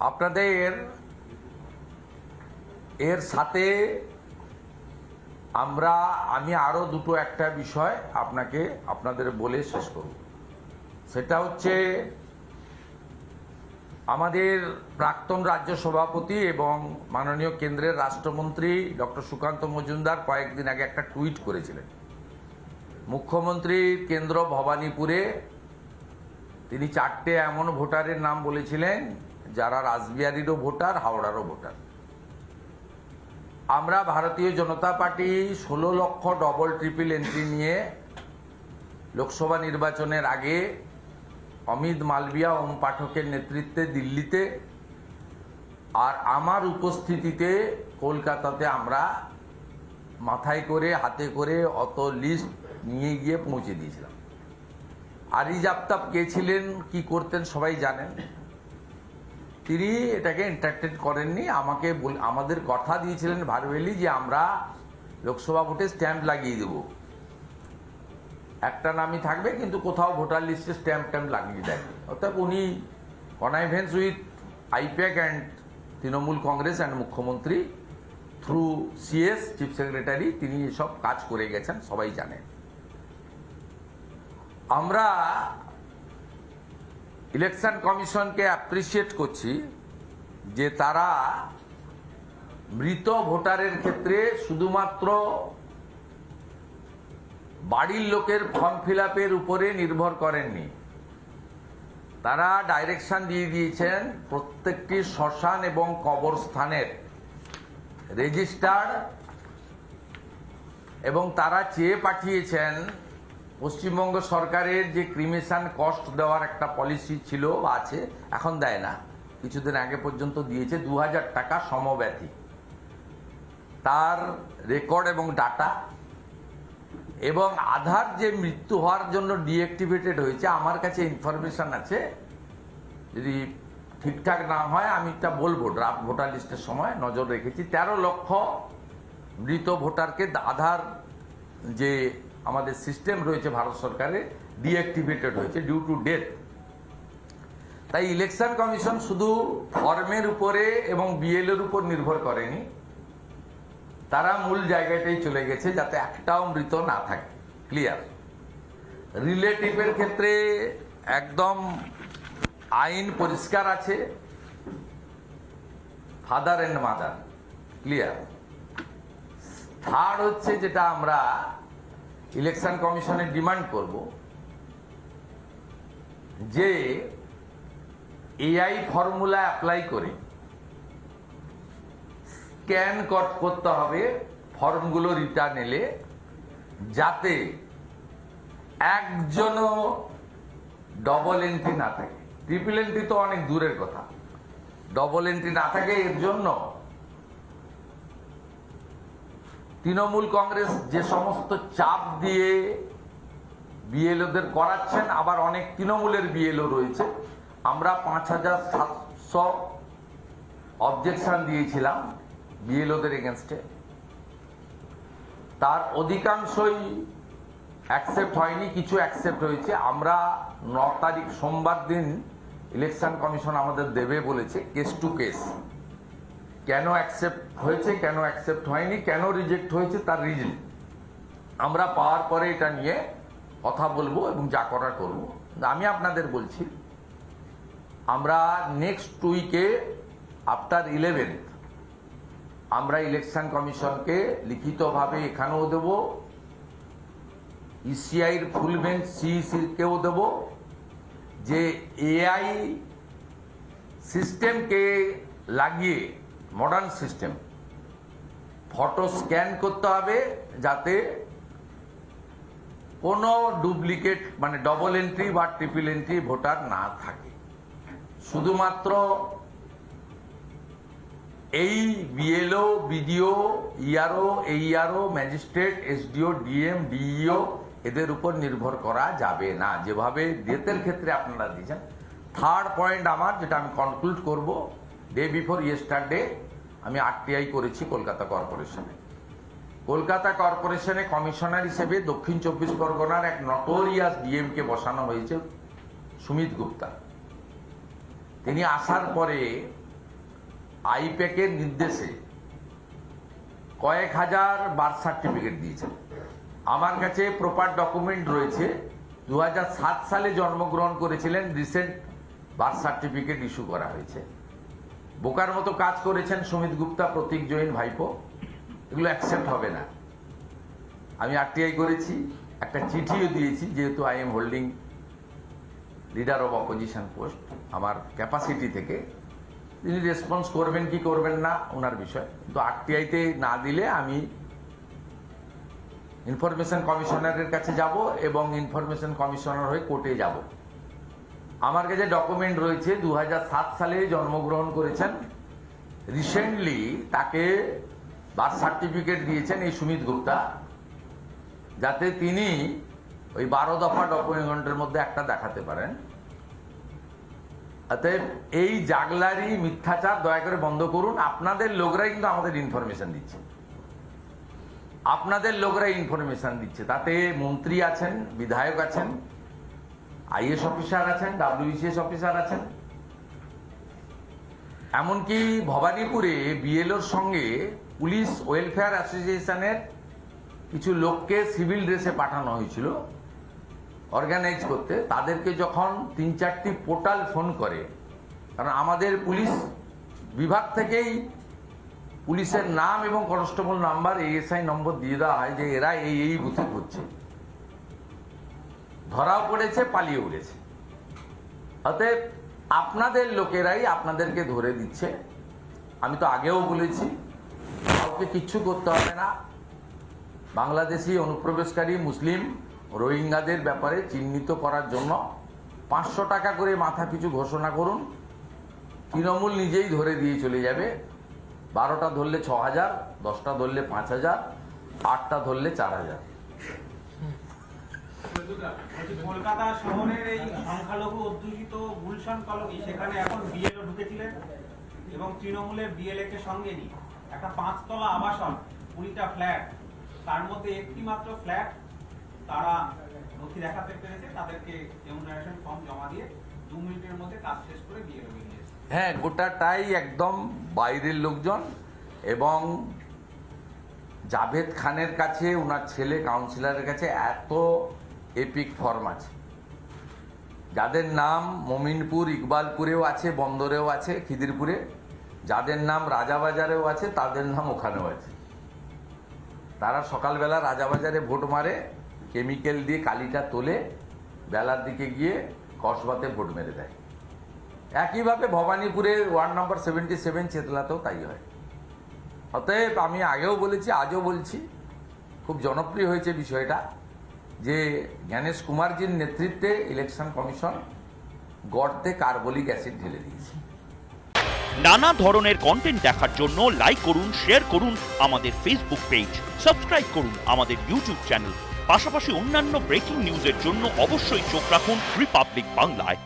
আপনাদের এর সাথে আমরা, আমি আরও দুটো একটা বিষয় আপনাকে, আপনাদের বলে শেষ করব। সেটা হচ্ছে, আমাদের প্রাক্তন রাজ্য সভাপতি এবং মাননীয় কেন্দ্রের রাষ্ট্রমন্ত্রী ডক্টর সুকান্ত মজুমদার কয়েকদিন আগে একটা টুইট করেছিলেন। মুখ্যমন্ত্রী কেন্দ্র ভবানীপুরে তিনি চারটে এমন ভোটারের নাম বলেছিলেন যারা রাসবিহারীরও ভোটার, হাওড়ারও ভোটার। আমরা ভারতীয় জনতা পার্টি ষোলো লক্ষ ডবল ট্রিপল এন্ট্রি নিয়ে লোকসভা নির্বাচনের আগে অমিত মালবিয়া, ওম পাঠকের নেতৃত্বে দিল্লিতে আর আমার উপস্থিতিতে কলকাতাতে আমরা মাথায় করে, হাতে করে অত লিস্ট নিয়ে গিয়ে পৌঁছে দিয়েছিলাম। আরিজ আফতাব কে ছিলেন, কি করতেন সবাই জানেন। তিনি এটাকে এন্টারটেন করেননি, আমাকে আমাদের কথা দিয়েছিলেন ভারবেলি যে আমরা লোকসভা ভোটে স্ট্যাম্প লাগিয়ে দেব। একটা নামই থাকবে, কিন্তু কোথাও ভোটার লিস্টে স্ট্যাম্প ট্যাম্প লাগিয়ে দেয় অর্থাৎ উনি connivance with IPAC and Trinamool Congress and মুখ্যমন্ত্রী থ্রু সিএস চিফ সেক্রেটারি তিনি এসব কাজ করে গেছেন, সবাই জানেন। আমরা ইলেকশন কমিশনকে অ্যাপ্রিসিয়েট করছি যে তারা মৃত ভোটারের ক্ষেত্রে শুধুমাত্র বাড়ির লোকের ফর্ম ফিল উপরে নির্ভর করেননি। তারা ডাইরেকশন দিয়ে দিয়েছেন প্রত্যেকটি শ্মশান এবং কবরস্থানের রেজিস্টার্ড এবং তারা চেয়ে পাঠিয়েছেন পশ্চিমবঙ্গ সরকারের যে ক্রিমেশন কস্ট দেওয়ার একটা পলিসি ছিল বা আছে, এখন দেয় না। কিছুদিন আগে পর্যন্ত দিয়েছে দু হাজার টাকা সমব্যথী। তার রেকর্ড এবং ডাটা এবং আধার যে মৃত্যু হওয়ার জন্য ডিঅ্যাক্টিভেটেড হয়েছে, আমার কাছে ইনফরমেশন আছে। যদি ঠিকঠাক না হয়, আমি এটা বলব ড্রাফট ভোটার লিস্টের সময় নজর রেখেছি। তেরো লক্ষ মৃত ভোটারকে আধার যে আমাদের সিস্টেম রয়েছে ভারত সরকারে ডিঅ্যাক্টিভেটেড হয়েছে ডিউ টু ডেথ তাই ইলেকশন কমিশন শুধু ফর্মের উপরে এবং বিএলের উপর নির্ভর করেনি, তারা মূল জায়গাটাই চলে গেছে যাতে একটাও মৃত না থাকে। ক্লিয়ার রিলেটিভের ক্ষেত্রে একদম আইন পরিষ্কার আছে। Father and mother clear third হচ্ছে যেটা আমরা ইলেকশন কমিশনে ডিমান্ড করব যে এআই ফর্মুলা অ্যাপ্লাই করে স্ক্যান করতে হবে ফর্মগুলো রিটার্ন এলে, যাতে একজনও ডবল এন্ট্রি না থাকে। ট্রিপল এন্ট্রি তো অনেক দূরের কথা। ডবল এন্ট্রি না থাকে এর জন্য তৃণমূল কংগ্রেস যে সমস্ত চাপ দিয়ে বিএলওদের করাচ্ছেন, আবার অনেক তৃণমূলের বিএলও রয়েছে। আমরা পাঁচ হাজার সাতশো অবজেকশন দিয়েছিলাম বিএলওদের এগেনস্টে তার অধিকাংশই অ্যাকসেপ্ট হয়নি, কিছু অ্যাকসেপ্ট হয়েছে। আমরা ন তারিখ সোমবার দিন ইলেকশন কমিশন আমাদের দেবে বলেছে কেস টু কেস কেন অ্যাকসেপ্ট হয়েছে, কেন অ্যাকসেপ্ট হয়নি, কেন রিজেক্ট হয়েছে তার রিজন আমরা পাওয়ার পরে এটা নিয়ে কথা বলব এবং যা করার করব। আমি আপনাদের বলছি, আমরা নেক্সট উইকে আফটার ইলেভেন্থ আমরা ইলেকশন কমিশনকে লিখিতভাবে এখানেও দেব ইসিআইর ফুল বেঞ্চ সিইসিকেও দেব, যে এআই সিস্টেমকে লাগিয়ে মডার্ন সিস্টেম ফটো স্ক্যান করতে হবে যাতে কোনো ডুপ্লিকেট মানে ডবল এন্ট্রি বা ট্রিপল এন্ট্রি ভোটার না থাকে। শুধুমাত্র এই BLO BDO ERO AERO magistrate SDO DM DEO এদের উপর নির্ভর করা যাবে না। যেভাবে ডেথের ক্ষেত্রে আপনারা দিয়েছেন। থার্ড পয়েন্ট আমার, যেটা আমি কনক্লুড করব ডে বিফোর ইয়েস্টারডে আমি আরটিআই করেছি কলকাতা কর্পোরেশনে। কলকাতা কর্পোরেশনে কমিশনার হিসেবে দক্ষিণ চব্বিশ পরগনার এক নটোরিয়াস ডিএমকে বসানো হয়েছে সুমিত গুপ্তা। তিনি আসার পরে আইপ্যাকের নির্দেশে কয়েক হাজার বার্থ সার্টিফিকেট দিয়েছেন। আমার কাছে প্রপার ডকুমেন্ট রয়েছে। দু হাজার সাত সালে জন্মগ্রহণ করেছিলেন, রিসেন্ট বার্থ সার্টিফিকেট ইস্যু করা হয়েছে। বোকার মতো কাজ করেছেন সুমিত গুপ্তা, প্রতীক জৈন, ভাইপো। এগুলো অ্যাকসেপ্ট হবে না। আমি আরটিআই করেছি, একটা চিঠিও দিয়েছি, যেহেতু I am holding leader of opposition post আমার ক্যাপাসিটি থেকে। তিনি রেসপন্স করবেন কি করবেন না, ওনার বিষয়। কিন্তু আরটিআইতে না দিলে আমি ইনফরমেশন কমিশনারের কাছে যাব এবং ইনফরমেশন কমিশনার হয়ে কোর্টে যাব। আমার কাছে ডকুমেন্ট রয়েছে দু হাজার সাত সালে জন্মগ্রহণ করেছেন। রিসেন্টলি তাকে বার্থ সার্টিফিকেট দিয়েছেন এই সুমিত গুপ্তা, যাতে তিনি ওই বারো দফা ডকুমেন্টের মধ্যে একটা দেখাতে পারেন। অতএব এই জাগলারি মিথ্যাচার দয়া করে বন্ধ করুন। আপনাদের লোকরাই কিন্তু আমাদের ইনফরমেশন দিচ্ছে। আপনাদের লোকরা ইনফরমেশন দিচ্ছে। তাতে মন্ত্রী আছেন, বিধায়ক আছেন আইএস অফিসার আছেন, ডাব্লিউবিসিএস অফিসার আছেন। এমনকি ভবানীপুরে বিএলওর সঙ্গে পুলিশ ওয়েলফেয়ার অ্যাসোসিয়েশনের কিছু লোককে সিভিল ড্রেসে পাঠানো হয়েছিল, অর্গানাইজ করতে। তাদেরকে যখন তিন চারটি পোর্টাল ফোন করে, কারণ আমাদের পুলিশ বিভাগ থেকেই পুলিশের নাম এবং কনস্টেবল নাম্বার, এএসআই নম্বর দিয়ে দেওয়া হয় যে এরা এই এই বুথে করছে ধরাও পড়েছে পালিয়ে উড়েছে অতএব আপনাদের লোকেরাই আপনাদেরকে ধরে দিচ্ছে। আমি তো আগেও বলেছি, কাউকে কিচ্ছু করতে হবে না। বাংলাদেশি অনুপ্রবেশকারী মুসলিম রোহিঙ্গাদের ব্যাপারে চিহ্নিত করার জন্য পাঁচশো টাকা করে মাথা পিছু ঘোষণা করুন। তৃণমূল নিজেই ধরে দিয়ে চলে যাবে। বারোটা ধরলে ছ হাজার, দশটা ধরলে পাঁচ হাজার, আটটা ধরলে চার হাজার। কলকাতা শহরের এই সংখ্যালঘু অধ্যুষিত গুলশান কলোনি, সেখানে এখন বিএলও ঢুকেছিলেন এবং তৃণমূলের বিএলএ কে সঙ্গে নিয়ে। একটা পাঁচতলা আবাসন, কুড়িটা ফ্ল্যাট। তার মধ্যে একটি মাত্র ফ্ল্যাট তারা নথি দেখাতে পেরেছে, তাদেরকে এমুনারেশন ফর্ম জমা দিয়ে দু মিনিটের মধ্যে কাজ শেষ করে বিএলও বেরিয়ে হ্যাঁ গোটাটাই একদম বাইরের লোকজন এবং জাভেদ খানের কাছে ওনার ছেলে কাউন্সিলরের কাছে এত এপিক ফর্ম আছে। যাদের নাম মমিনপুর, ইকবালপুরেও আছে, বন্দরেও আছে, খিদিরপুরে। যাদের নাম রাজাবাজারেও আছে, তাদের নাম ওখানেও আছে। তারা সকালবেলা রাজাবাজারে ভোট মারে কেমিক্যাল দিয়ে কালিটা তোলে, বেলার দিকে গিয়ে কসবাতে ভোট মেরে দেয়। একইভাবে ভবানীপুরে ওয়ার্ড নাম্বার সেভেন্টি সেভেন চেতলাতেও তাই হয়। অতএব আমি আগেও বলেছি, আজও বলছি, খুব জনপ্রিয় হয়েছে বিষয়টা। যে জ্ঞানেশ কুমারজির নেতৃত্বে ইলেকশন কমিশন গর্তে কার্বলিক অ্যাসিড ঢেলে দিয়েছে। নানা ধরনের কন্টেন্ট দেখার জন্য লাইক করুন শেয়ার করুন আমাদের ফেসবুক পেজ সাবস্ক্রাইব করুন আমাদের ইউটিউব চ্যানেল পাশাপাশি অন্যান্য ব্রেকিং নিউজের জন্য অবশ্যই চোখ রাখুন রিপাবলিক বাংলায়